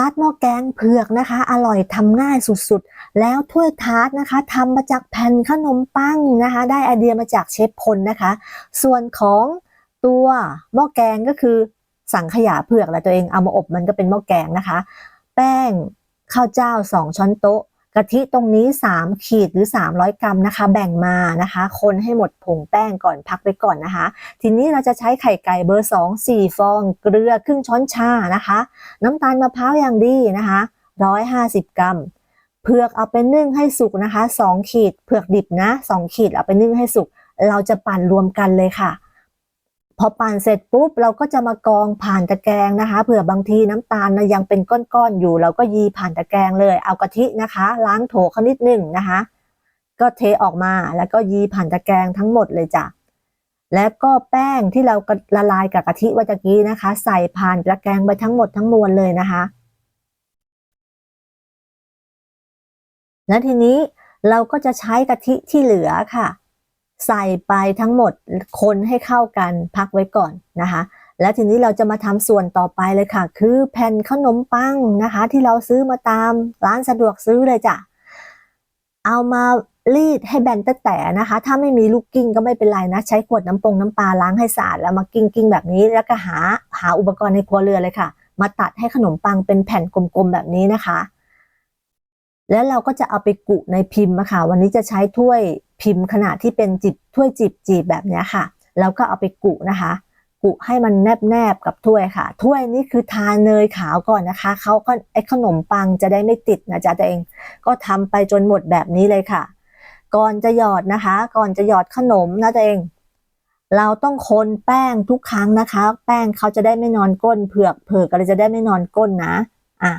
าร์ตหม้อแกงเผือกนะคะ อร่อยทำง่ายสุดๆ แล้วถ้วยทาร์ตนะคะทำมาจากแผ่นขนมปังนะคะ ได้ไอเดียมาจากเชฟพลนะคะ ส่วนของตัวหม้อแกงก็คือสังขยาเผือกแหละตัวเองเอามาอบมันก็เป็นหม้อแกงนะคะ แป้งข้าวเจ้า 2 ช้อนโต๊ะ กะทิตรงนี้ 3 ขีดหรือ 300 กรัมนะคะ แบ่งมานะคะ คนให้หมดผงแป้งก่อนพักไว้ก่อนนะคะ ทีนี้เราจะใช้ไข่ไก่เบอร์ 2 4 ฟอง เกลือครึ่งช้อนชานะคะ น้ำตาลมะพร้าวอย่างดีนะคะ 150 กรัมเผือกเอาไปนึ่งให้สุกนะคะ 2 ขีดเผือกดิบนะ 2 ขีดเอาไปนึ่งให้สุก เราจะปั่นรวมกันเลยค่ะ พอปั่นเสร็จปุ๊บเราก็จะมากองผ่านตะแกรงนะคะเผื่อบางทีน้ำตาลนะยังเป็นก้อนๆอยู่ เราก็ยีผ่านตะแกรงเลยเอากะทินะคะ ล้างโถเขานิดหนึ่งนะคะ ก็เทออกมาแล้วก็ยีผ่านตะแกรงทั้งหมดเลยจ้ะแล้วก็แป้งที่เราละลายกับกะทิไว้ตะกี้นะคะ ใส่ผ่านตะแกรงไปทั้งหมดทั้งมวลเลยนะคะและทีนี้เราก็จะใช้กะทิที่เหลือค่ะ ใส่ไปทั้งหมดคนให้เข้ากันพักไว้ก่อนนะคะ แล้วทีนี้เราจะมาทำส่วนต่อไปเลยค่ะ คือแผ่นขนมปังนะคะ ที่เราซื้อมาตามร้านสะดวกซื้อเลยจ้ะเอามารีดให้แบนแต่นะคะ ถ้าไม่มีลูกกิ้งก็ไม่เป็นไรนะ ใช้ขวดน้ำปงน้ำปลาล้างให้สะอาดแล้วมากิ้งกิ้งแบบนี้ แล้วก็หาหาอุปกรณ์ในครัวเรือนเลยค่ะ มาตัดให้ขนมปังเป็นแผ่นกลมๆแบบนี้นะคะ แล้วเราก็จะเอาไปกุในพิมพ์ะค่ะวันนี้จะใช้ถ้วย พิมพ์ขนาดที่เป็นจิบถ้วยจีบจีบแบบนี้ค่ะ แล้วก็เอาไปกุนะคะ กุให้มันแนบแนบกับถ้วยค่ะ ถ้วยนี้คือทาเนยขาวก่อนนะคะเขาก็ไอขนมปังจะได้ไม่ติดนะจ๊ะตัวเอง ก็ทำไปจนหมดแบบนี้เลยค่ะ ก่อนจะหยอดนะคะ ก่อนจะหยอดขนมนะตัวเอง เราต้องคนแป้งทุกครั้งนะคะ แป้งเขาจะได้ไม่นอนก้นเผือกเผือกอะไรจะได้ไม่นอนก้นนะ อะ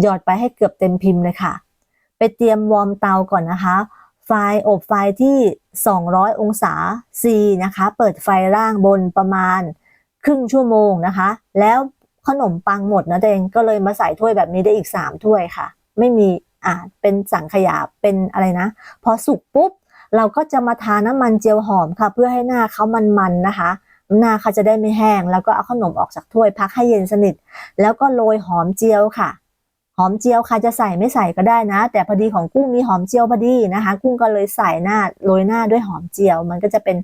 หยอดไปให้เกือบเต็มพิมพ์เลยค่ะ ไปเตรียมวอร์มเตาก่อนนะคะ ไฟอบไฟที่ 200 องศา C นะคะ เปิดไฟล่างบนประมาณครึ่งชั่วโมงนะคะ แล้วขนมปังหมดนะตัวเองก็เลยมาใส่ถ้วยแบบนี้ได้อีก 3 ถ้วยค่ะ ไม่มีอ่าเป็นสังขยาเป็นอะไรนะ พอสุกปุ๊บ เราก็จะมาทาน้ำมันเจียวหอมค่ะ เพื่อให้หน้าเขามันๆนะคะหน้าเขาจะได้ไม่แห้ง แล้วก็เอาขนมออกจากถ้วยพักให้เย็นสนิท แล้วก็โรยหอมเจียวค่ะ อมเจียวใครจะใส่ไม่ใส่ก็ได้นะ แต่พอดีของกุ้งมีหอมเจียวพอดีนะคะ กุ้งก็เลยใส่หน้าโรยหน้าด้วยหอมเจียว มันก็จะเป็น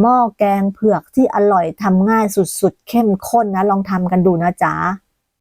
หม้อแกงเผือกที่อร่อยทำง่ายสุดๆ เข้มข้นนะ ลองทำกันดูนะจ๊ะ